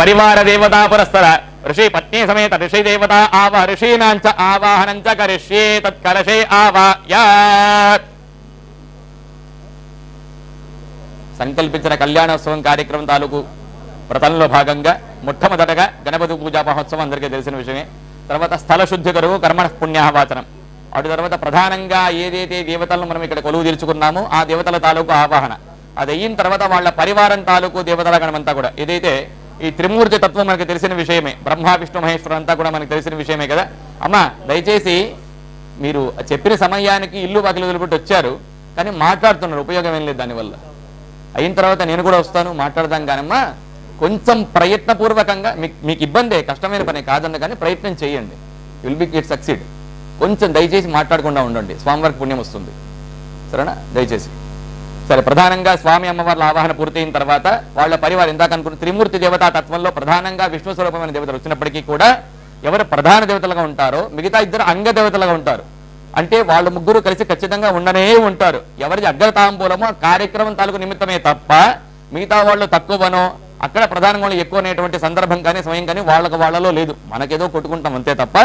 పరివార దేవతా పురస్సర ఋషి పత్ని సమేత ఋషి దేవత ఆవ ఋషీనాంచ ఆవాహనంచ కరిష్యే తత్కలశే ఆవా సంకల్పించిన కళ్యాణోత్సవం కార్యక్రమం తాలూకు వ్రతంలో భాగంగా మొట్టమొదటగా గణపతి పూజా మహోత్సవం అందరికీ తెలిసిన విషయమే. తర్వాత స్థల శుద్ధి కొరకు కర్మణ పుణ్యాహవాచనం అటు తర్వాత ప్రధానంగా ఏదైతే దేవతలను మనం ఇక్కడ కొలువు తీర్చుకున్నామో ఆ దేవతల తాలూకు ఆవాహన. అది అయిన తర్వాత వాళ్ళ పరివారం తాలూకు దేవతల గణమంతా కూడా. ఏదైతే ఈ త్రిమూర్తి తత్వం మనకి తెలిసిన విషయమే. బ్రహ్మ విష్ణు మహేశ్వరం అంతా కూడా మనకు తెలిసిన విషయమే కదా. అమ్మా దయచేసి మీరు చెప్పిన సమయానికి ఇల్లు వాకిలు వదిలిపెట్టి వచ్చారు కానీ మాట్లాడుతున్నారు. ఉపయోగం ఏం లేదు దానివల్ల. అయిన తర్వాత నేను కూడా వస్తాను మాట్లాడదాం కానమ్మా కొంచెం ప్రయత్నపూర్వకంగా మీకు మీకు ఇబ్బందే కష్టమైన పని కాదన్న కానీ ప్రయత్నం చేయండి. విల్ బి ఇట్ సక్సీడ్ కొంచెం దయచేసి మాట్లాడకుండా ఉండండి. స్వామివారికి పుణ్యం వస్తుంది. సరేనా? దయచేసి. సరే ప్రధానంగా స్వామి అమ్మవార్ల ఆవాహన పూర్తయిన తర్వాత వాళ్ళ పరివారం ఇందాక అనుకున్న త్రిమూర్తి దేవతా తత్వంలో ప్రధానంగా విష్ణు స్వరూపమైన దేవతలు వచ్చినప్పటికీ కూడా ఎవరు ప్రధాన దేవతలుగా ఉంటారో మిగతా ఇద్దరు అంగ దేవతలుగా ఉంటారు. అంటే వాళ్ళు ముగ్గురు కలిసి ఖచ్చితంగా ఉండనే ఉంటారు. ఎవరిది అగ్రతాంబూలమో ఆ కార్యక్రమం తాలూకు నిమిత్తమే తప్ప మిగతా వాళ్ళు తక్కువనో అక్కడ ప్రధానంగా ఎక్కువ అనేటువంటి సందర్భం కానీ సమయం కానీ వాళ్ళకు వాళ్ళలో లేదు. మనకేదో కొట్టుకుంటాం అంతే తప్ప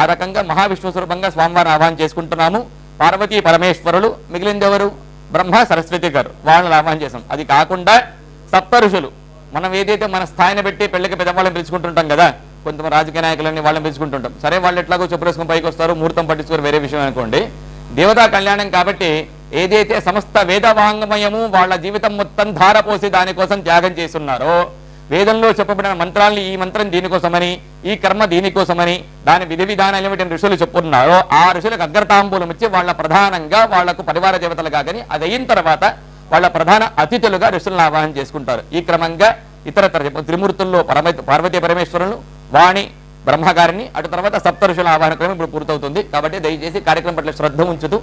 ఆ రకంగా మహావిష్ణు స్వరూపంగా స్వామివారిని ఆహ్వానం చేసుకుంటున్నాము. పార్వతీ పరమేశ్వరులు మిగిలిందెవరు బ్రహ్మ సరస్వతి గారు వాళ్ళని ఆహ్వానం చేసాం అది కాకుండా సప్తరుషులు. మనం ఏదైతే మన స్థాయిని పెట్టి పెళ్ళికి పెద్దవాళ్ళని పిలుచుకుంటుంటాం కదా కొంతమంది రాజకీయ నాయకులని వాళ్ళని పిలుచుకుంటుంటాం. సరే వాళ్ళు ఎట్లాగో చెప్పురేసుకుని పైకి వస్తారు ముహూర్తం పట్టించుకోరు వేరే విషయం అనుకోండి. దేవతా కళ్యాణం కాబట్టి ఏదైతే సమస్త వేదవాంగమయము వాళ్ళ జీవితం మొత్తం ధారపోసి దానికోసం త్యాగం చేస్తున్నారో వేదంలో చెప్పబడిన మంత్రాల్ని ఈ మంత్రం దీనికోసమని ఈ కర్మ దీనికోసమని దాని విధి విధానాలు ఏమిటి ఋషులు చెప్పున్నారో ఆ ఋషులకు అగ్రతాంబూలం ఇచ్చి వాళ్ళ ప్రధానంగా వాళ్ళకు పరివార దేవతలుగా కానీ అది అయిన తర్వాత వాళ్ళ ప్రధాన అతిథులుగా ఋషులను ఆవాహన చేసుకుంటారు. ఈ క్రమంగా ఇతరతర త్రిమూర్తుల్లో పరమ పార్వతీ పరమేశ్వరులు వాణి బ్రహ్మగారిని అటు తర్వాత సప్త ఋషుల ఆవాహన క్రమం ఇప్పుడు పూర్తవుతుంది. కాబట్టి దయచేసి కార్యక్రమం పట్ల శ్రద్ధ ఉంచుతూ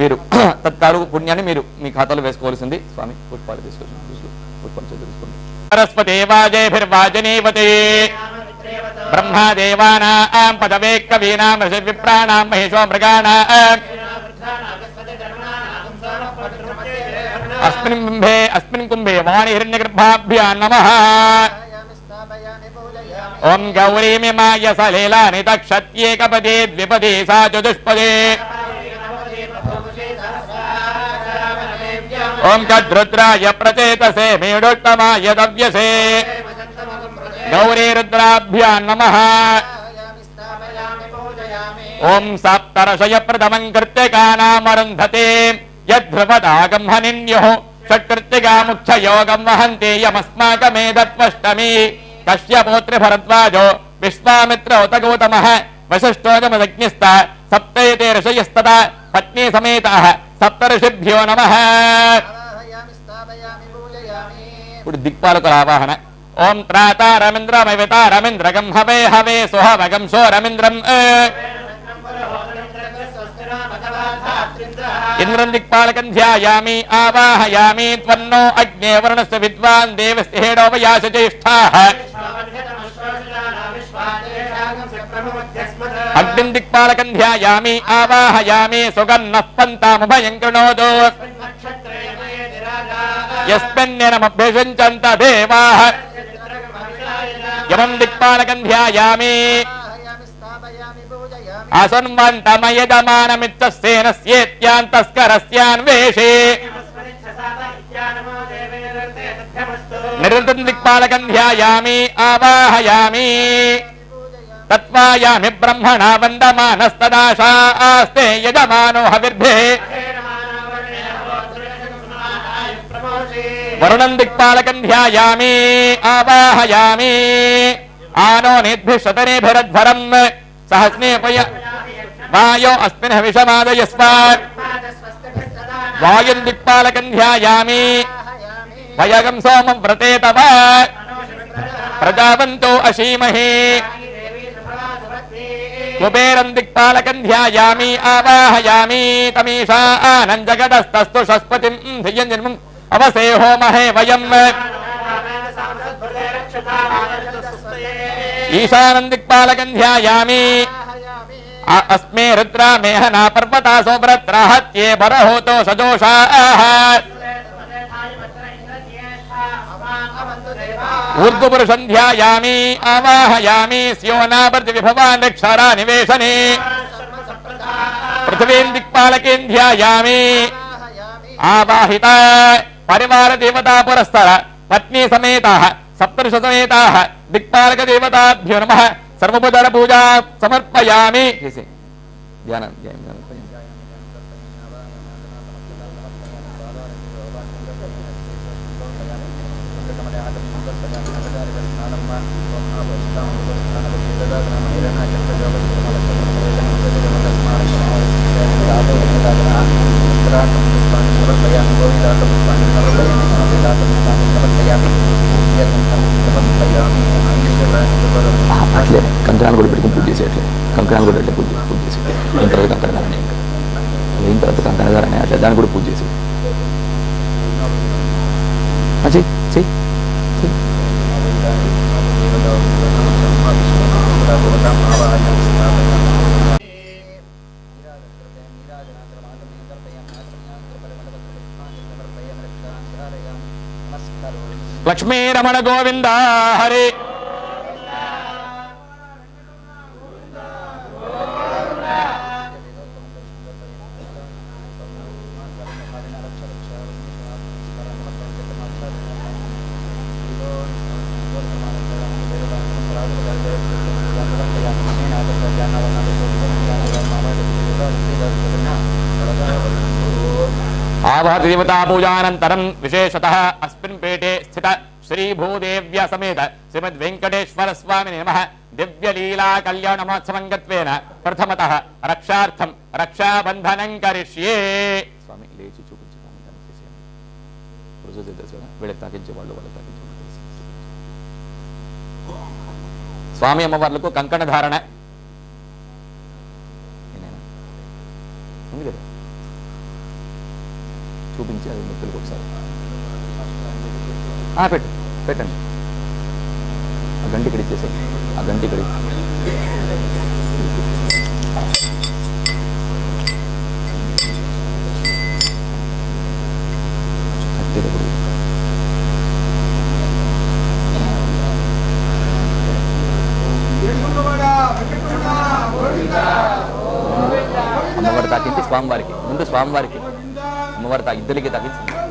మీరు తత్కాలు పుణ్యాన్ని మీరు మీ ఖాతాలో వేసుకోవాల్సింది. స్వామి పుష్పాలు తీసుకొచ్చి పుష్పాలు सरस्वतीवाजेभिर्वाजनीवते ब्रह्मा देवानां पदवे कवीनां ऋषिविप्राणां महेशो मृगाणाम् अस्मिन् कुम्भे अस्मिन् कुम्भे वाणिहिरण्यगर्भाभ्यां नमः। ॐ गौरीमिमाय सलीलानि दक्षत्येकपदे द्विपदे सा चतुष्पदे। ओम तद्रुद्राय प्रचेतसे, मेडोत्तमाय दव्यसे। गौरी रुद्राभ्या नमः। ओम सप्तरषय प्रथमं कृत्यकानामरुन्धते यद्ध्रुवदागम्हनिन्युः सत्कृत्तिका मुख्ययोगं वहन्ते विश्वामित्र उत ऋषयस्तदा पत्नी समेतः सप्तऋषिभ्यो नमः। ఇప్పుడు దిక్పాలకుల ఆవాహన ఓం త్రాత రమింద్ర మవిత రమింద్రగం హవే హవే సుహవగం సో రమింద్రం ఇంద్రం దిక్పాలకం ధ్యాయామి ఆవాహయామి త్వన్నో అగ్నే వరుణస్య విద్వాన్ దేవస్థేడోపయాస జ్యేష్ఠాః అగ్నిం దిక్పాలకం ధ్యాయామి ఆవాహయామి సుగన్నః పంతాముభయం కృణోదు. యస్మిన్నిరమభ్యషించంత దేవాః యమం దిక్పాలకం ధ్యాయామి. అసన్వంతమయదమానమిత్యేనస్యేత్యాంతస్కరస్యాన్వేషే నిరంతరం దిక్పాలకం ధ్యాయామి ఆవాహయామి. తత్వాయామి బ్రహ్మణా వందమానస్తదాశా ఆస్తే యజమానో హవిర్భే. वरुण दिक्पालकम् ध्यायामि आनो नेद्भिः शतनेभिरध्वरम् सहस्नेपय वायो अस्मिन् हविषमादयस्व वायुम् दिक्पालकम् भयगम् सोमम् व्रते तव प्रजावन्तो अशीमहे। कुबेरम् दिक्पालकम् ध्यायामि आवाहयामि। तमीषा आनंद जगदस्तस्तु शस्पतिम् धियञ्जन्मम् अवसे होमहे वयम्। ईशानन्दिक्पालगन्ध्यायामि। अस्मे रुद्र मेहना पर्वता सोभ्रत्राहत्ये बरहोतो सदोषाः ऊर्ध्वपुरुषम् ध्यायामि आवाहयामि स्योनावर्तिविभवान् रक्षारा निवेशने। पृथ्वी दिक्पालकेन् ध्यायामि आवाहिता। పరివార దేవతా పురస్తర పత్ని సమేత సప్తర్ష సమేత దిక్పాలక దేవతాభ్యో నమ సర్వోపచార పూజా సమర్పయామి చేసి ధ్యానం ధ్యానం, गोविंद हरे आवाहति देवता पूजान विशेषतः శ్రీభూదేవ్య సమేత శ్రీమద్ వెంకటేశ్వర స్వామి నమ. దివ్య లీలా కళ్యాణ మహోత్సవంగత్వేన ప్రథమత రక్షార్థం రక్షాబంధనం కరిష్యే. స్వామి లేచి చూపించి వీళ్ళకి తాకించే వాళ్ళు వాళ్ళకి తాకించే వాళ్ళు. తెలుసు. స్వామి అమ్మవార్లకు కంకణ ధారణ. ఏనాయనా? ఉంది కదా? చూపించి అది ముక్కలకు ఒకసారి పెట్టు. పెట్టండి. ఆ గంట ఇక్కడ ఇచ్చేసేయండి ఆ గంట ఇక్కడ ఇచ్చి- అమ్మవారి తాకించి స్వామివారికి. ముందు స్వామివారికి. అమ్మవారి తా ఇద్దరికి తగ్గించింది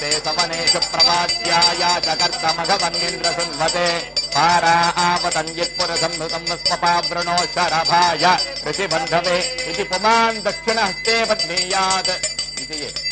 ते सवनेषु प्रवाद्याया चकर्तमघवन्निन्द्रसंहते पारा आवतञ्जित्पुरसंहृतम् स्वपावृणो शरभाय। ऋषिबन्धवे इति पुमान् दक्षिणहस्ते बध्नीयात् इति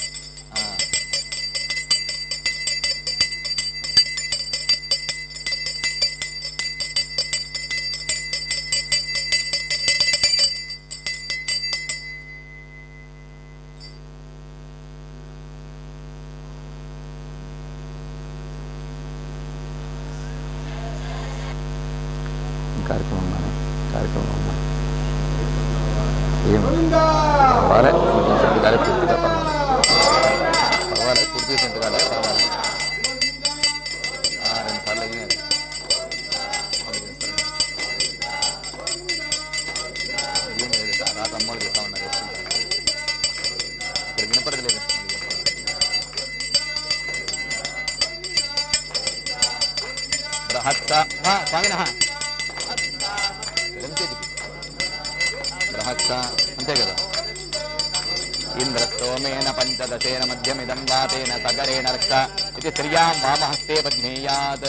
ఇంద్రస్తోమేన పంచదశేన మధ్యమిదం వాతేన సగరేణ రక్ష ఇది శ్రియాం వామహస్తే బధ్నీయాత్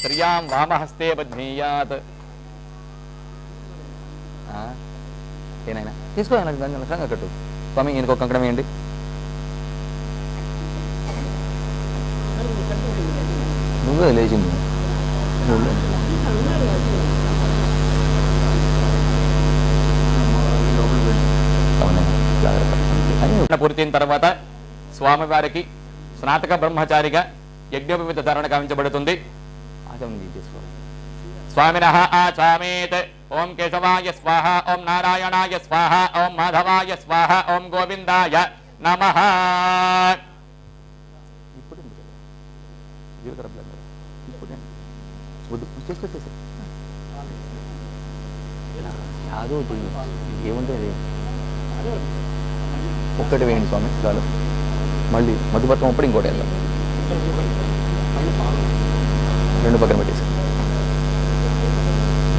శ్రియాం వామహస్తే బధ్నీయాత్ ఆ? ఏనాయనా? తీసుకో నాకు దాన్ని లక్షణంగా కట్టు. స్వామి ఈయనకు ఒక కంకణం వేయండి. నువ్వే లేచింది. నువ్వే. పూర్తయిన తర్వాత స్వామివారికి స్నాతక బ్రహ్మచారిగా యజ్ఞోపవిత ధారణ కావించబడుతుంది స్వామిన ఆచామేత్. ఓం కేశవాయ స్వాహ. ఓం నారాయణాయ స్వాహ. ఓం మాధవాయ స్వాహ. ఓం గోవిందాయ నమ. ఇప్పుడు ఏముంది అది? ఒక్కటి వేయండి స్వామి చాలు. మళ్ళీ మధుపత్రం అప్పుడు ఇంకోటి వెళ్దాం రెండు పక్కన పెట్టేసి.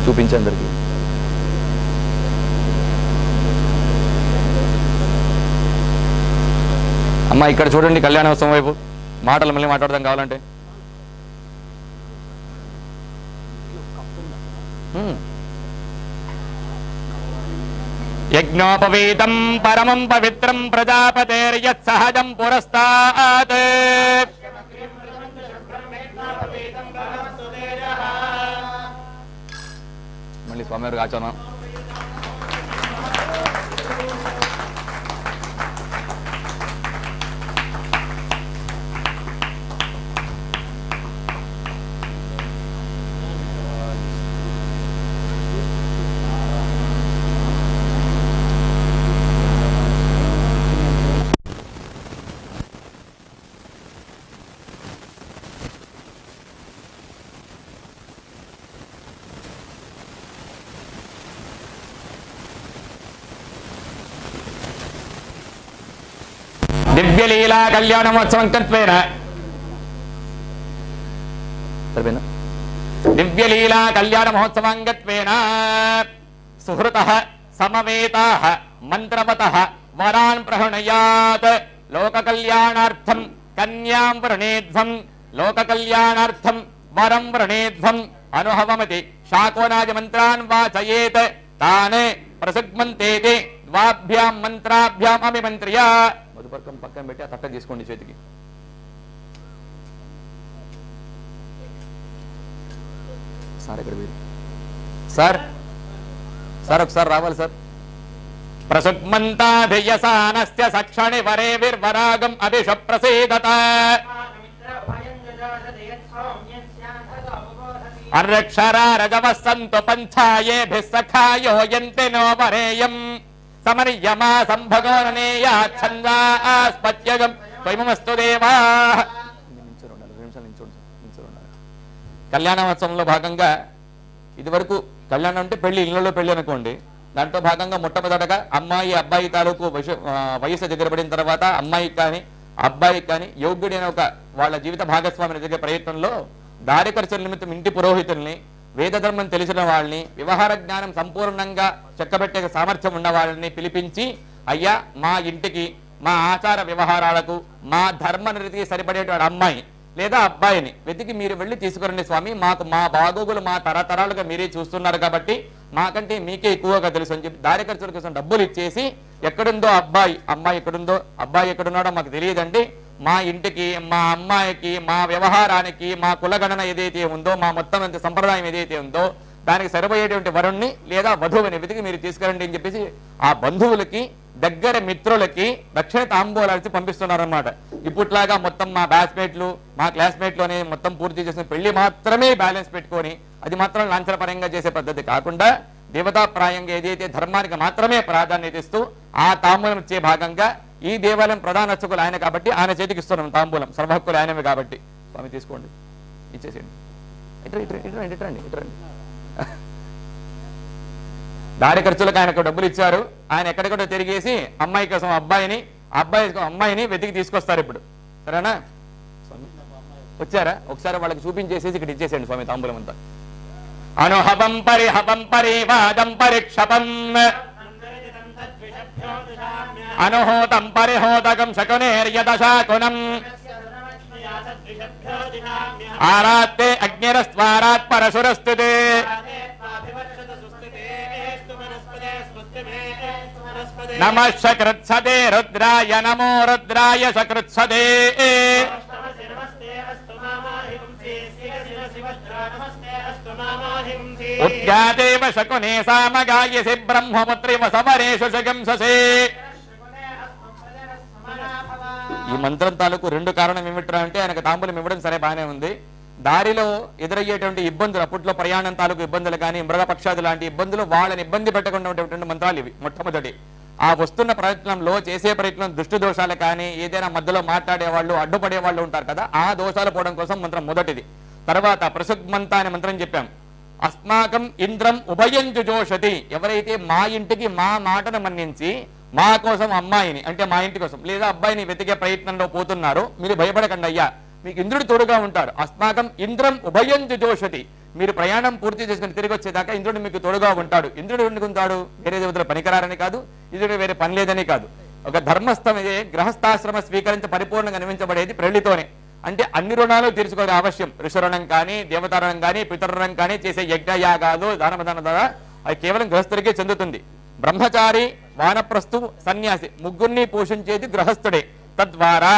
చూపించే అందరికి. అమ్మ ఇక్కడ చూడండి కళ్యాణోత్సవం వైపు. మాటలు మళ్ళీ మాట్లాడదాం కావాలంటే హ్మ్. యజ్ఞోపవీతం పరమం పవిత్రం ప్రజాపతేర్యత్సహజం పురస్తాత్. మళ్ళీ స్వామివారికి ఆచరణ దివ్యలీలా కళ్యాణమోత్సవం కత్వేన సరిపోయిందా దివ్యలీలా కళ్యాణ మహోత్సవాంగత్వేన సుహృత సమవేత మంత్రవత వరాన్ ప్రహృణయాత్ లోక కళ్యాణార్థం కన్యాం వృణేధ్వం లోక కళ్యాణార్థం వరం వృణేధ్వం అనుహవమతి శాకోనాది మంత్రాన్ వాచయేత్ తానే ప్రసుగ్మంతేతి ద్వాభ్యాం మంత్రాభ్యాం అభిమంత్రియ మధుపర్కం పక్కన పెట్టి ఆ తట్ట తీసుకోండి చేతికి. సార్ ఇక్కడ మీరు. సార్ సార్ ఒకసారి రావాలి సార్. ప్రసుగ్మంతాధియసానస్య సక్షణి వరే విర్వరాగం అభిష ప్రసీదత అర్రక్షరా రజవः సంతు పంచాయేభిः సఖాయో యంతి నో వరేయం. సమర్యమా సంభగో ననేయాచ్ఛందాస్పత్యగం త్వయమస్తు దేవా. కళ్యాణోత్సవంలో భాగంగా ఇదివరకు కళ్యాణం అంటే పెళ్ళి ఇళ్ళలో పెళ్ళి అనుకోండి. దాంట్లో భాగంగా మొట్టమొదటగా అమ్మాయి అబ్బాయి తాలూకు వయసు వయసు దగ్గర పడిన తర్వాత అమ్మాయికి కానీ అబ్బాయికి కానీ యోగ్యుడైన ఒక వాళ్ళ జీవిత భాగస్వామిని జరిగే ప్రయత్నంలో దారి ఖర్చుల నిమిత్తం ఇంటి పురోహితుల్ని వేదధర్మం తెలిసిన వాళ్ళని వ్యవహార జ్ఞానం సంపూర్ణంగా చెక్కబెట్టే సామర్థ్యం ఉన్న వాళ్ళని పిలిపించి అయ్యా మా ఇంటికి మా ఆచార వ్యవహారాలకు మా ధర్మ నీతికి సరిపడేటువంటి అమ్మాయి లేదా అబ్బాయిని వెతికి మీరు వెళ్ళి తీసుకురండి స్వామి. మాకు మా బాగోగులు మా తరతరాలుగా మీరే చూస్తున్నారు కాబట్టి మాకంటే మీకే ఎక్కువగా తెలుసు అని చెప్పి దారి ఖర్చుల కోసం డబ్బులు ఇచ్చేసి ఎక్కడుందో అబ్బాయి అమ్మాయి ఎక్కడుందో అబ్బాయి ఎక్కడున్నాడో మాకు తెలియదండి. మా ఇంటికి మా అమ్మాయికి మా వ్యవహారానికి మా కులగణన ఏదైతే ఉందో మా మొత్తం సంప్రదాయం ఏదైతే ఉందో దానికి సరిపోయేటువంటి వరుణ్ణి లేదా వధువుని వెతికి మీరు తీసుకురండి అని చెప్పేసి ఆ బంధువులకి దగ్గర మిత్రులకి దక్షిణ తాంబూలాల్సి పంపిస్తున్నారన్నమాట. ఇప్పట్లాగా మొత్తం మా బ్యాచ్మేట్లు మా క్లాస్మేట్లోనే మొత్తం పూర్తి చేసిన పెళ్ళి మాత్రమే బ్యాలెన్స్ పెట్టుకొని అది మాత్రం లాంఛనపరంగా చేసే పద్ధతి కాకుండా దేవతాప్రాయంగా ఏదైతే ధర్మానికి మాత్రమే ప్రాధాన్యత ఇస్తూ ఆ తాంబూలం ఇచ్చే భాగంగా ఈ దేవాలయం ప్రధాన అర్చకులు ఆయన కాబట్టి ఆయన చేతికి ఇస్తున్నాం తాంబూలం సర్వహక్కులు ఆయనవి కాబట్టి. స్వామి తీసుకోండి. ఇచ్చేసేయండి. ఇటు ఇటు దారి ఖర్చులకు ఆయనకు డబ్బులు ఇచ్చారు. ఆయన ఎక్కడికో తిరిగేసి అమ్మాయి కోసం అబ్బాయిని అబ్బాయి అమ్మాయిని వెతికి తీసుకొస్తారు ఇప్పుడు. సరేనా? స్వామి, వచ్చారా? ఒకసారి వాళ్ళకి చూపించేసేసి ఇక్కడ ఇచ్చేసేయండి స్వామి తాంబూలం అంతా. అనుహవం పరిహవం పరివాదం పరిక్షపం. अनुहूतम् परिहूतकम् शकुनेर्यदशाकुनम् आराते अग्निरस्त्वारात् परशुरस्तु नम नमः शकृत्सदे रुद्राय, नमो रुद्राय शकृत्सदे। उद्यादेव शकुने सामगायसि ब्रह्मपुत्रिम समरेषु शगंससे। ఈ మంత్రం తాలూకు రెండు కారణం ఏమిట్రా అంటే ఆయనకు తాంబూలం ఇవ్వడం సరే బాగానే ఉంది. దారిలో ఎదురయ్యేటువంటి ఇబ్బందులు అప్పట్లో ప్రయాణం తాలూకు ఇబ్బందులు కానీ మృగపక్షాది లాంటి ఇబ్బందులు వాళ్ళని ఇబ్బంది పెట్టకుండా ఉండేటువంటి మంత్రాలు ఇవి మొట్టమొదటి. ఆ వస్తున్న ప్రయత్నంలో చేసే ప్రయత్నం దృష్టి దోషాలు కానీ ఏదైనా మధ్యలో మాట్లాడే వాళ్ళు అడ్డుపడే వాళ్ళు ఉంటారు కదా ఆ దోషాలు పోవడం కోసం మంత్రం మొదటిది. తర్వాత ప్రసుగ్మంత అనే మంత్రం చెప్పాం. అస్మాకం ఇంద్రం ఉభయం జుజోషతి ఎవరైతే మా ఇంటికి మా మాటను మన్నించి మా కోసం అమ్మాయిని అంటే మా ఇంటి కోసం లేదా అబ్బాయిని వెతికే ప్రయత్నంలో పోతున్నారు మీరు భయపడకండి అయ్యా. మీకు ఇంద్రుడు తోడుగా ఉంటారు అస్మాకం ఇంద్రం ఉభయం జోషతి మీరు ప్రయాణం పూర్తి చేసుకుని తిరిగి వచ్చేదాకా ఇంద్రుడు మీకు తోడుగా ఉంటాడు. ఇంద్రుడు ఎందుకుంటాడు వేరే దేవతలు పనికిరారని కాదు ఇంద్రుడు వేరే పని లేదని కాదు. ఒక ధర్మస్థం ఇదే గృహస్థాశ్రమ స్వీకరించి పరిపూర్ణంగా నిర్మించబడేది పెళ్ళితోనే. అంటే అన్ని రుణాలు తీర్చుకోవడం అవశ్యం ఋషరుణం కానీ దేవతారుణం కానీ పితరుణం కానీ చేసే యజ్ఞయాగాలు దానమదాన ద్వారా అది కేవలం గృహస్థుడికే చెందుతుంది. బ్రహ్మచారి వానప్రస్థు సన్యాసి ముగ్గురిని పోషించేది గృహస్థుడే. తద్వారా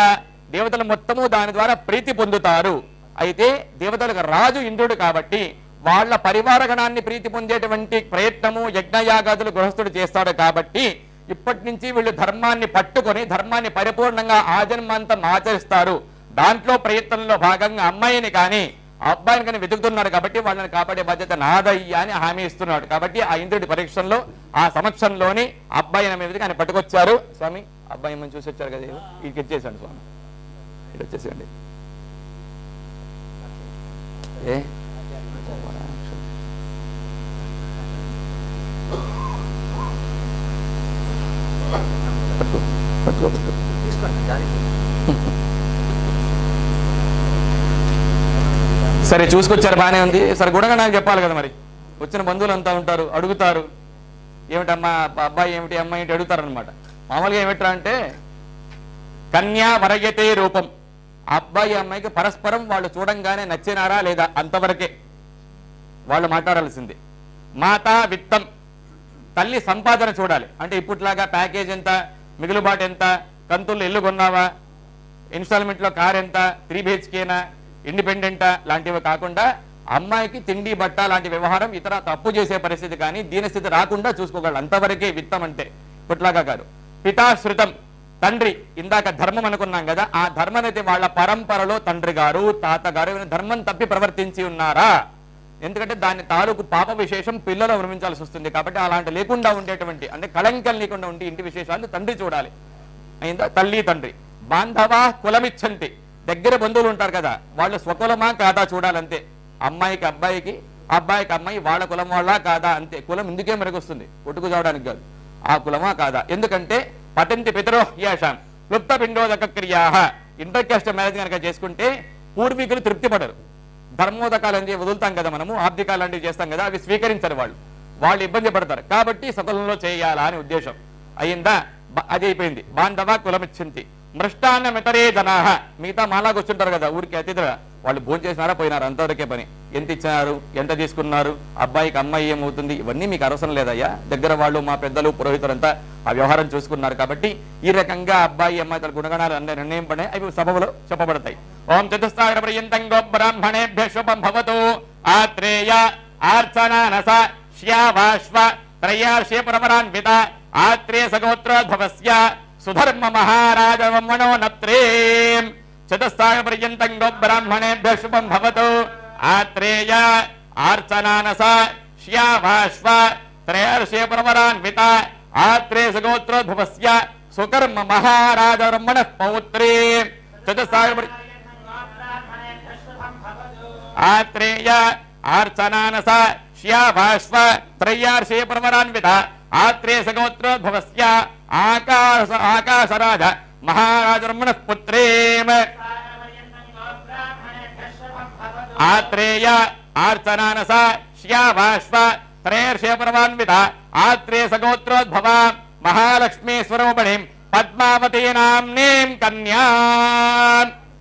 దేవతలు మొత్తము దాని ద్వారా ప్రీతి పొందుతారు. అయితే దేవతలకు రాజు ఇంద్రుడు కాబట్టి వాళ్ళ పరివార గణాన్ని ప్రీతి పొందేటువంటి ప్రయత్నము యజ్ఞయాగాదులు గృహస్థుడు చేస్తాడు కాబట్టి ఇప్పటి నుంచి వీళ్ళు ధర్మాన్ని పట్టుకొని ధర్మాన్ని పరిపూర్ణంగా ఆజన్మాంతం ఆచరిస్తారు. దాంట్లో ప్రయత్నంలో భాగంగా అమ్మాయిని కానీ అబ్బాయిని కానీ వెతుకుతున్నాడు కాబట్టి వాళ్ళని కాపాడే బాధ్యత నాదయ్యా అని హామీ ఇస్తున్నాడు. కాబట్టి ఆ ఇంద్రుడి పరీక్షల్లో ఆ సమక్షంలోని అబ్బాయి అనే మీదకి ఆయన పట్టుకొచ్చారు. స్వామి అబ్బాయి మనం చూసి వచ్చారు కదా ఇక్కడికి ఇచ్చేసాడు స్వామి. ఇటు వచ్చేసేయండి. ఏ? పట్టుకో పట్టుకో పట్టుకో. సరే చూసుకొచ్చారు బాగానే ఉంది. సరే గుణగణాలు చెప్పాలి కదా మరి. వచ్చిన బంధువులు అంతా ఉంటారు అడుగుతారు. ఏమిటమ్మా అబ్బాయి ఏమిటి అమ్మాయి ఏంటి అడుగుతారు అనమాట మామూలుగా ఏమిట్రా అంటే కన్యా వరగతే రూపం. అబ్బాయి అమ్మాయికి పరస్పరం వాళ్ళు చూడంగానే నచ్చినారా లేదా అంతవరకే. వాళ్ళు మాట్లాడాల్సింది. మాత విత్తం. తల్లి సంపాదన చూడాలి. అంటే ఇప్పట్లాగా ప్యాకేజ్ ఎంత మిగులుబాటు ఎంత కంతుల్లో ఇల్లు కొన్నావా ఇన్స్టాల్మెంట్లో కార్ ఎంత త్రీ బిహెచ్కేనా ఇండిపెండెంటా లాంటివి కాకుండా అమ్మాయికి తిండి బట్ట లాంటి వ్యవహారం ఇతర తప్పు చేసే పరిస్థితి కానీ దీనస్థితి రాకుండా చూసుకోగలరు అంతవరకే విత్తం అంటే పుట్లాగా కాదు. పితాశ్రితం తండ్రి. ఇందాక ధర్మం అనుకున్నాం కదా ఆ ధర్మం అయితే వాళ్ళ పరంపరలో తండ్రి గారు తాతగారు ధర్మం తప్పి ప్రవర్తించి ఉన్నారా? ఎందుకంటే దాని తాలూకు పాప విశేషం పిల్లలు భ్రమించాల్సి వస్తుంది కాబట్టి అలాంటి లేకుండా ఉండేటువంటి అంటే కళంకం లేకుండా ఉండే ఇంటి విశేషాలు తండ్రి చూడాలి. అయిందా? తల్లి తండ్రి. బాంధవా కులమిచ్చంటి. దగ్గర బంధువులు ఉంటారు కదా వాళ్ళు స్వకులమా కాదా చూడాలంతే. అమ్మాయికి అబ్బాయికి అబ్బాయికి అమ్మాయి వాళ్ళ కులం వాళ్ళ కాదా అంతే. కులం ఇందుకే మెరుగుస్తుంది ఒట్టుకు చావడానికి కాదు. ఆ కులమా కాదా? ఎందుకంటే పతంతి పితరోహ్యాషాం క్లుప్త పిండోదక క్రియా ఇంటర్ క్యాస్ట్ మ్యారేజ్ కనుక చేసుకుంటే పూర్వీకులు తృప్తి పడరు ధర్మోదకాలు అనేది వదులుతాం కదా మనము ఆబ్దికాలు లాంటివి చేస్తాం కదా అవి స్వీకరించరు వాళ్ళు. వాళ్ళు ఇబ్బంది పడతారు. కాబట్టి సకులంలో చేయాలా అని ఉద్దేశం. అయిందా అది అయిపోయింది. బాంధవ కులమిచ్చింది మృష్టాన్న మితరే జనాహ మిగతా మాలాగా వచ్చుంటారు కదా ఊరికి అతిథుల. వాళ్ళు భోజనం చేసినారా పోయినారు? అంతవరకే పని. ఎంత ఇచ్చినారు? ఎంత తీసుకున్నారు? అబ్బాయికి అమ్మాయి ఏమవుతుంది? ఇవన్నీ మీకు అవసరం లేదయ్యా. దగ్గర వాళ్ళు మా పెద్దలు పురోహితులంతా ఆ వ్యవహారం చూసుకున్నారు కాబట్టి ఈ రకంగా అబ్బాయి అమ్మాయి తన గుణగణాలు అన్ని నిర్ణయం పడే అవి సభలో చెప్పబడతాయి. ఓం చతుస్తాగర పర్యంతం గో బ్రాహ్మణేభ్య శుభం భవతు. ఆత్రేయ ఆర్చనానస శ్యావాశ్వ త్రయార్షే పరమరాన్విత ఆత్రేయ సగోత్రోద్భవస్య సుధర్మ మహారాజ మనోనత్రేం చతుస్తాగర పర్యంతం గో బ్రాహ్మణేభ్య శుభం భవతు ఆత్రేయ ఆర్చనానస శ్యావాశ్వ త్రయార్షే పరమరాన్విత ఆత్రేయ సగోత్రోద్భవస్య సుకర్మ మహారాజ బ్రహ్మణ పౌత్రే చతుస్తాగర పర్య- ఆత్రేయ ఆర్చనానస శ్యాభాశ్వ త్రయ్యార్షే ప్రవరాన్విత ఆత్రేయ సగోత్రోద్భవస్య ఆకాశ ఆకాశరాజ మహారాజర్మణ పుత్రేమ ఆత్రేయ ఆర్చనానస శ్యాభాశ్వ త్రయర్షేపర్వాన్విత ఆత్రేయ సగోత్రోద్భవ మహాలక్ష్మీశ్వరూపణిం పద్మావతి నామ్నీం కన్యా.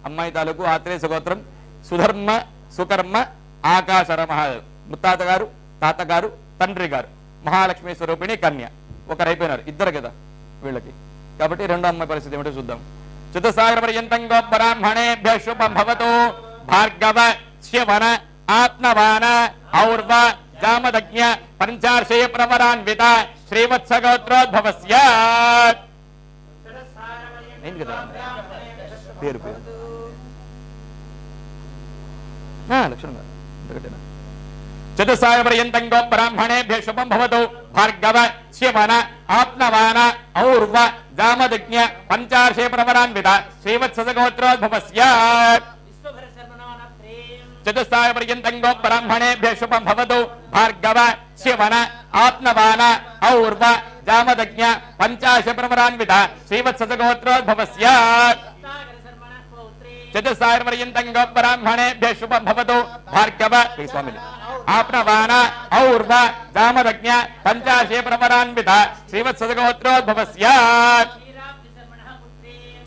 అమ్మాయి తాలూకు ఆత్రేయ సగోత్రం సుధర్మ సుకర్మ ఆకాశర మహా ముత్తాత గారు తాతగారు తండ్రి గారు మహాలక్ష్మీ స్వరూపిణి కన్య. ఒకరైపోయినారు ఇద్దరు కదా. వీళ్ళకి. కాబట్టి రెండో అమ్మాయి పరిస్థితి ఏమిటో చూద్దాం. చతుసాగర పర్యంతం గో బ్రాహ్మణేభ్య భార్గవ శివన ఆత్మవాన ఔర్వ జామదజ్ఞ పంచార్షే ప్రవరాన్విత శ్రీవత్స గోత్రోద్భవస్య ఏంటి కదా పేరు పేరు లక్షణంగా ఎందుకంటేనా చతుసాయ పర్యంతం గో బ్రాహ్మణేభ్య శుభం భవతు భార్గవ శివన ఆప్నవాన ఔర్వ జామదజ్ఞ పంచార్షే ప్రవరాన్విత శ్రీవత్స గోత్రోద్భవస్య చతుసాయ పర్యంతం గో బ్రాహ్మణేభ్య శుభం భవతు భార్గవ శివన ఆప్నవాన ఔర్వ జామదజ్ఞ పంచాశ ప్రమరాన్విత శ్రీవత్సగోత్రోద్భవస్య చతుస్సాగరపర్యంతం బ్రాహ్మణేభ్య శుభం భవతు భార్గవ ఈ స్వామిని ఆప్నవాన ఔర్వ జామదజ్ఞ పంచాశే ప్రమరాన్విత శ్రీవత్సగోత్రోద్భవస్య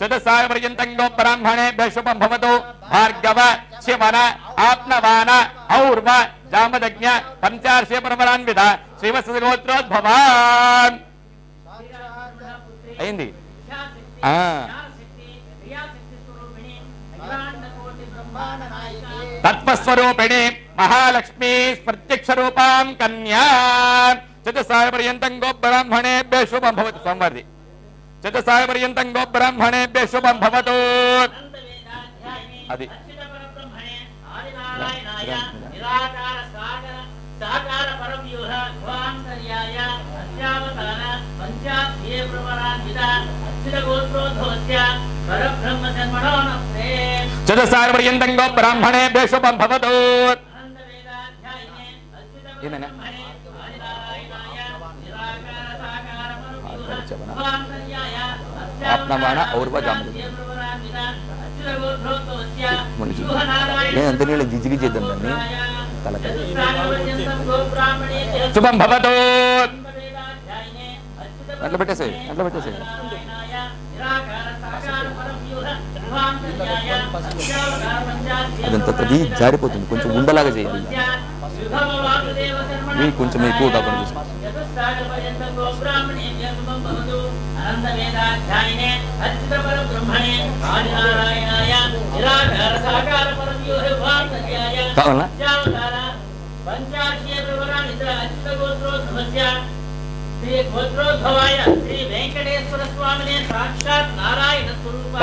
చతుస్సాగరపర్యంతం బ్రాహ్మణేభ్య శుభం భవతు భార్గవ శివన ఆప్నవాన ఔర్వ జామదజ్ఞ పంచాశే ప్రమరాన్విత శ్రీవత్సగోత్రోద్భవాన్ అయింది ఆ. తత్వస్వరూపిణి మహాలక్ష్మీ ప్రత్యక్ష రూపాం కన్యా చతుస్సాయ పర్యంతం గో బ్రాహ్మణేభ్య శుభం భవతు స్వామివారిది చతుస్సాయ పర్యంతం గో బ్రాహ్మణేభ్య శుభం భవతు అది చతుస్సాయ పర్యంతం గో బ్రాహ్మణేభ్య శుభం భవతు ఏమైనా ఆప్నవాన ఔర్వ జామదజ్ఞ మనుషులు నేను అంత నీళ్ళు జిజిగి చేద్దాం దాన్ని. శుభం భవతో. అట్లా పెట్టేసేయ్ అట్లా పెట్టేసేయ్. అదంతా తది జారిపోతుంది. కొంచెం ఉండలాగా చేయాలి. మీరు కొంచెం ఎక్కువ కాకుండా చూసుకో. కావాలా? శ్రీ గోత్రోద్భవాయ శ్రీ వెంకటేశ్వర స్వామినే సాక్షాత్ నారాయణ స్వరూప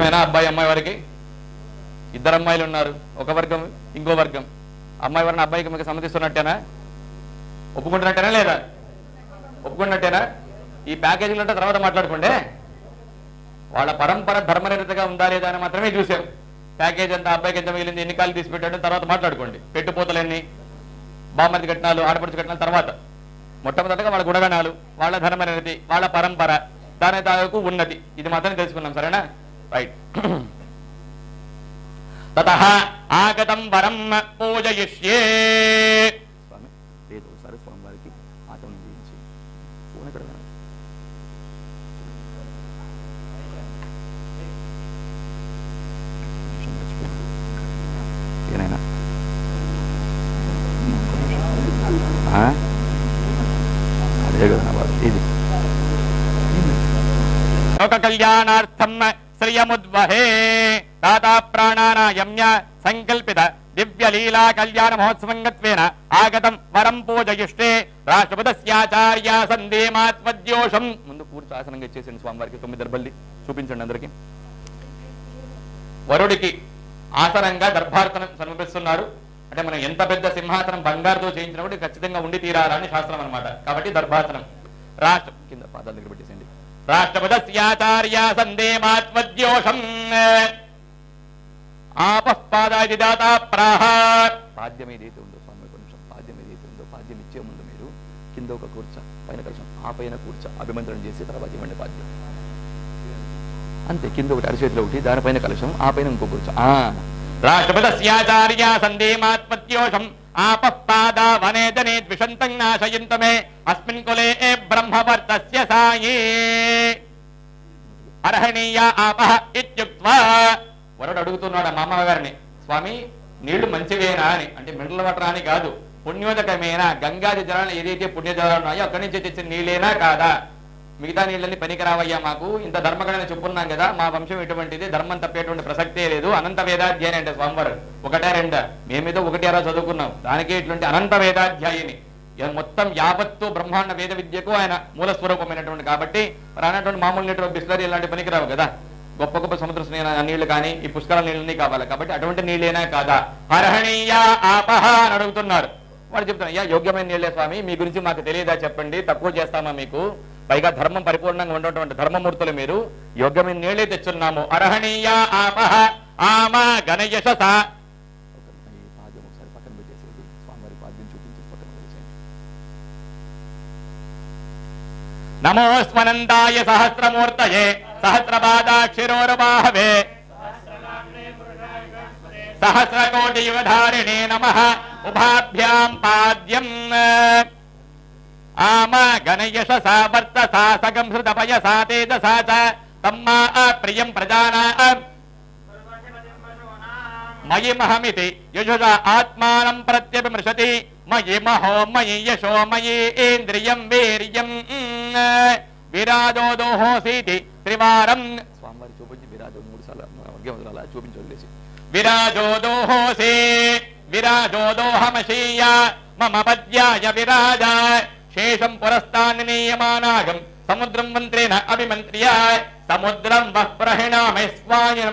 ఇష్టమేనా అబ్బాయి అమ్మాయి వారికి? ఇద్దరు అమ్మాయిలు ఉన్నారు. ఒక వర్గం ఇంకో వర్గం. అమ్మాయి వారిని అబ్బాయికి మీకు సమ్మతిస్తున్నట్టేనా? ఒప్పుకుంటున్నట్టేనా లేదా? ఒప్పుకున్నట్టేనా ఈ ప్యాకేజీలు అంటే తర్వాత మాట్లాడుకోండి వాళ్ళ పరంపర ధర్మనిరతగా ఉందా లేదా అని మాత్రమే చూసాం ప్యాకేజ్ ఎంత అబ్బాయికి ఎంత మిగిలింది ఎన్ని కాలు తీసి పెట్టాడు తర్వాత మాట్లాడుకోండి. పెట్టుపోతలన్నీ బామ్మది కట్నాలు ఆడపడుచు కట్నాలు తర్వాత. మొట్టమొదటిగా వాళ్ళ గుణగణాలు వాళ్ళ ధర్మనిరతి వాళ్ళ పరంపర దాని తాలూకు ఉన్నది. ఇది మాత్రం తెలుసుకున్నాం సరేనా? రైట్ తత ఆగతం వరం పూజయిష్యే స్వామి లేదు ఒకసారి స్వామి వారికి చేయించి. ఫోన్ ఎక్కడ? అదే కదా. ఇది. లోక కళ్యాణార్థం శ్రియముద్వహే దాతా ప్రాణానాయమ్య సంకల్పిత దివ్య లీలా కళ్యాణ మహోత్సవంగత్వేన ఆగతం వరం పూజయిష్టే రాష్ట్రపదస్యాచార్య సందేమాత్మద్యోషం ముందు కూర్చో ఆసనంగా ఇచ్చేసింది స్వామివారికి తొమ్మిది దర్బల్లి చూపించండి అందరికి. వరుడికి ఆసనంగా దర్భార్తనం సమర్పిస్తున్నారు. అంటే మనం ఎంత పెద్ద సింహాసనం బంగారుతో చేయించినప్పుడు ఖచ్చితంగా ఉండి తీరాలని శాస్త్రం అన్నమాట. కాబట్టి దర్భాసనం రాష్ట్ర కింద పాదాల దగ్గర పెట్టేసింది రాష్ట్రపదస్యాచార్య సందేమాత్మద్యోషం ఆపఃపాదాది దాత ప్రాహ పాద్యం ఏదైతే ఉందో స్వామి ఒక నిమిషం. పాద్యం ఏదైతే ఉందో పాద్యం ఇచ్చే ముందు మీరు కింద ఒక కూర్చ పైన కలిసి ఆ పైన కూర్చ అభిమంత్రం చేసి తర్వాత ఇవ్వండి పాద్యం? అంతే కింద ఒకటి అరిచేతిలో ఒకటి దానిపైన కలశం ఆ పైన ఇంకో కూర్చో. రాష్ట్రపదస్యాచార్య సందేమాత్మత్యోషం ఆపఃపాదా జనే ద్విషంతం నాశయంత మే. అస్మిన్ కులే బ్రహ్మవర్తస్య సాయే. అర్హణీయ ఆపహ ఇత్యుక్త్వా. వరుడు అడుగుతున్నాడు ఆ గారిని స్వామి నీళ్ళు మంచివేనా అని. అంటే మిడల వాటర్ అని కాదు పుణ్యోదకమేనా? గంగాది జలాలు ఏదైతే పుణ్యజలాలు ఉన్నాయో అక్కడి నుంచి తెచ్చిన నీళ్ళేనా కాదా? మిగతా నీళ్ళని పనికిరావయ్యా మాకు. ఇంత ధర్మగణన చెప్పున్నాం కదా మా వంశం ఎటువంటిది ధర్మం తప్పేటువంటి ప్రసక్తే లేదు. అనంత వేదాధ్యాయని అంటే స్వామివారు. ఒకటే రెండా. మేమేదో ఒకటి అరా చదువుకున్నాం. దానికే ఇటువంటి అనంత వేదాధ్యాయిని. మొత్తం యావత్తు బ్రహ్మాండ వేద విద్యకు ఆయన మూల స్వరూపమైనటువంటి కాబట్టి రానటువంటి మామూలు నీటి బిస్లరీ ఇలాంటి పనికిరావు కదా. గొప్ప గొప్ప సముద్ర నీళ్ళు కానీ ఈ పుష్కర నీళ్ళని కావాలి కాబట్టి అటువంటి నీళ్ళైనా కాదా? హరహణీయ ఆపహ అని అడుగుతున్నారు. వాడు చెప్తాను అయ్యా యోగ్యమైన నీళ్ళే స్వామి. మీ గురించి మాకు తెలియదా చెప్పండి. తక్కువ చేస్తామా మీకు? పైగా ధర్మం పరిపూర్ణంగా ఉన్నటువంటి ధర్మమూర్తులు మీరు. యోగ్యమైన నీళ్ళే తెచ్చున్నాము. అర్హణీయ ఆపహ ఆమ గణయశస. నమోస్మనందాయ సహస్రమూర్తయే. సహస్రపాదాక్షిరోరుబాహవే సహస్రకోటి యుగధారిణే నమ. ఉభాభ్యాం పాద్యం. ఆమ గణయశసా వర్తసా సగం హృదపయసా తేజసా చ. తమ్మా ప్రియం ప్రజానాం. మయి మహమితి యజుష ఆత్మానం ప్రత్యభిమృశతి. మయి మహో మయి యశో మయి ఇంద్రియం వీర్యం. విరాజో దోహోసీతి త్రివారం. స్వామివారి చూపించి విరాజు మూడు సార్లు చూపించి వదిలేసి. విరాజో దోహోసే విరాజో దోహమశీయ. మమ పద్యాయ విరాజ. శేషం పురస్తాన్ని సముద్రం మంత్రేణ అభిమంత్రియ సముద్రం వః ప్రహిణామి స్వామిన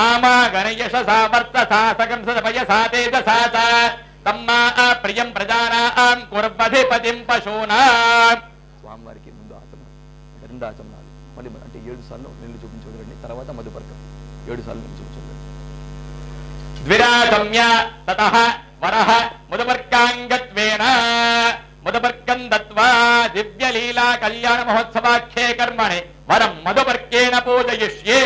ఆమా గణయశసా వర్తసా సగం తేజసా తమ్మా ప్రియం ప్రజానాం కుర్వధిపతిం స్వామివారికి ముందు ఆచమనం రెండు ఆచమనాలు మళ్ళీ అంటే ఏడు సార్లు నీళ్ళు చూపించగలండి తర్వాత మధుపర్కం. ఏడు సార్లు ద్విరాగమ్య తత వరః ముదపర్కాంగత్వేన ముదపర్కం దత్వా దివ్యలీలా కళ్యాణ మహోత్సవాఖ్యే కర్మణి వరం మధుపర్కేణ పూజయిష్యే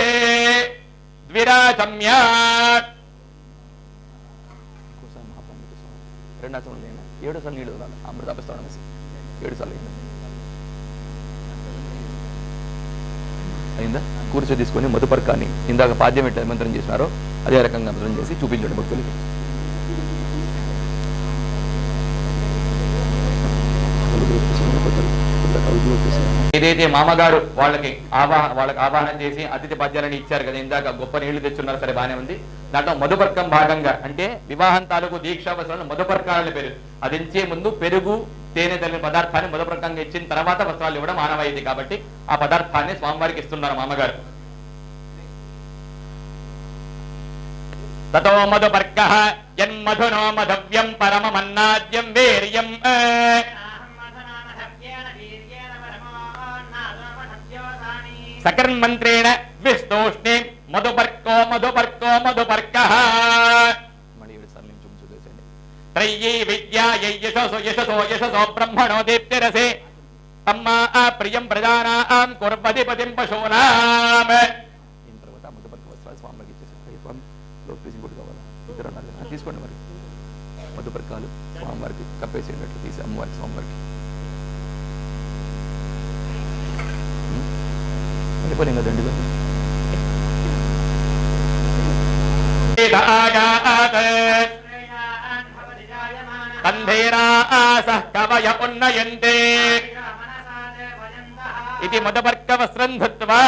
ద్విరాజమ్య ఇంకోసారి మహాపండిత ఏడు సార్లు నీళ్ళు అమృత అభిస్తాడు ఏడు సార్లు అయిందా అయిందా? కూర్చో తీసుకొని మధుపర్కాన్ని ఇందాక పాద్యం ఎట్లా మంత్రం చేసినారో? అదే రకంగా అర్థం చేసి చూపించండి భక్తులకి. ఏదైతే మామగారు వాళ్ళకి ఆవాహ వాళ్ళకి ఆవాహనం చేసి అతిథి పద్యాలని ఇచ్చారు కదా ఇందాక గొప్ప నీళ్ళు తెచ్చున్నారు సరే బానే ఉంది. దాంట్లో మధుపర్కం భాగంగా అంటే వివాహం తాలూకు దీక్షావసరాలు మధుపర్కాలని పేరు. అది ఇచ్చే ముందు పెరుగు తేనె తల్లిన పదార్థాన్ని మధుపర్కంగా ఇచ్చిన తర్వాత వస్త్రాలు ఇవ్వడం ఆనవాయితీ కాబట్టి ఆ పదార్థాన్ని స్వామివారికి ఇస్తున్నారు మామగారు. తతో మధుపర్క యన్మధునో మధవ్యం పరమమన్నాద్యం వీర్యం ఆ. నాహం మధనామధవ్యేన వీర్యేణ పరమోన్నాదోపధవ్యోసాని సకర్మంత్రేణ విస్తోష్ణే మధుపర్కో మధుపర్కో మధుపర్క మళ్ళీ ఏడు సార్లు నేను చూపించి వదిలేసేయండి త్రయ్యీ విద్యా యశసో యశసో యశసో బ్రహ్మణో దీప్తిరసే తమ్మా ప్రియం ప్రజానాం కుర్వధిపతిం పశూనాం దీని తర్వాత మధుపర్క వస్త్రాలు స్వామివారికి ఇచ్చేసి "అయ్య స్వామి లో ప్లీజ్ ఇంకోటి కావాలా ఇద్దరు అన్నారు కదా, తీసుకోండి మరి. మధుపర్కాలు స్వామివారికి కప్పేసేయండి అట్లా తీసి అమ్మవారికి స్వామివారికి? అయిపోయింది కదండి ఉన్నయంతే ఇది మధుపర్క వస్త్రం ధృత్వా.